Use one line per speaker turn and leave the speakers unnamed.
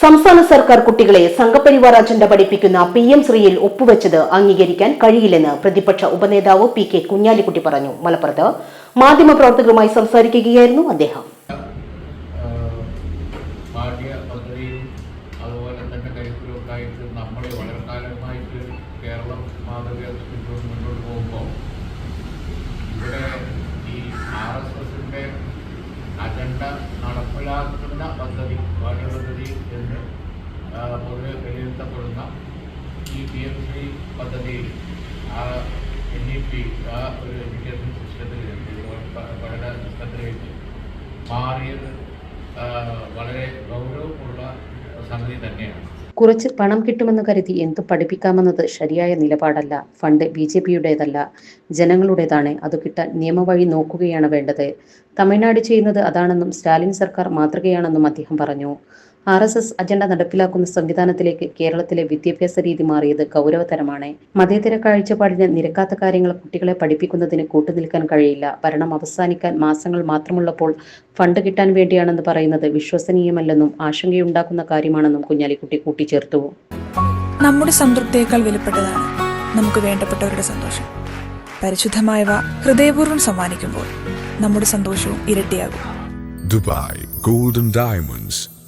സംസ്ഥാന സർക്കാർ കുട്ടികളെ സംഘപരിവാർ അജണ്ട പഠിപ്പിക്കുന്ന പി എം ശ്രീയിൽ ഒപ്പുവെച്ചത് അംഗീകരിക്കാൻ കഴിയില്ലെന്ന് പ്രതിപക്ഷ ഉപനേതാവ് പി കെ കുഞ്ഞാലിക്കുട്ടി പറഞ്ഞു. മലപ്പുറത്ത് മാധ്യമപ്രവർത്തകരുമായി സംസാരിക്കുകയായിരുന്നു അദ്ദേഹം.
തന്നെ നമ്മൾ വളരെ ഈ അജണ്ട നടപ്പിലാക്കുന്ന പദ്ധതി എന്ന് ആഹ് വിലയിരുത്തപ്പെടുന്ന ഈ പി എം സി പദ്ധതിയിൽ ആ എൻ ഇ പി ആ ഒരു എഡ്യൂക്കേഷൻ സിസ്റ്റത്തിൽ പഠന സിസ്റ്റത്തിലേക്ക് മാറിയത് വളരെ ഗൗരവമുള്ള സംഗതി തന്നെയാണ്.
കുറച്ച് പണം കിട്ടുമെന്ന് കരുതി എന്ത് പഠിപ്പിക്കാമെന്നത് ശരിയായ നിലപാടല്ല. ഫണ്ട് ബി ജെ പിയുടേതല്ല ജനങ്ങളുടേതാണ്. അത് കിട്ടാൻ നിയമവഴി നോക്കുകയാണ് വേണ്ടത്. തമിഴ്നാട് ചെയ്യുന്നത് അതാണെന്നും സ്റ്റാലിൻ സർക്കാർ മാതൃകയാണെന്നും അദ്ദേഹം പറഞ്ഞു. ആർ എസ് എസ് അജണ്ട നടപ്പിലാക്കുന്ന സംവിധാനത്തിലേക്ക് കേരളത്തിലെ വിദ്യാഭ്യാസ രീതി മാറിയത് ഗൗരവതരമാണ്. മതേതര കാഴ്ചപ്പാടിന് നിരക്കാത്ത കാര്യങ്ങൾ കുട്ടികളെ പഠിപ്പിക്കുന്നതിന് കൂട്ടുനിൽക്കാൻ കഴിയില്ല. ഭരണം അവസാനിക്കാൻ മാസങ്ങൾ മാത്രമുള്ളപ്പോൾ ഫണ്ട് കിട്ടാൻ വേണ്ടിയാണെന്ന് പറയുന്നത് വിശ്വസനീയമല്ലെന്നും ആശങ്കയുണ്ടാക്കുന്ന കാര്യമാണെന്നും കുഞ്ഞാലിക്കുട്ടി കൂട്ടിച്ചേർത്തു.
നമ്മുടെ സംതൃപ്തിയേക്കാൾ വിലപ്പെട്ടതാണ് നമുക്ക് വേണ്ടപ്പെട്ടവരുടെ സന്തോഷം. പരിശുദ്ധമായവ ഹൃദയപൂർവം സമ്മാനിക്കുമ്പോൾ നമ്മുടെ സന്തോഷവും ഇരട്ടിയാകും.
Dubai golden Diamonds,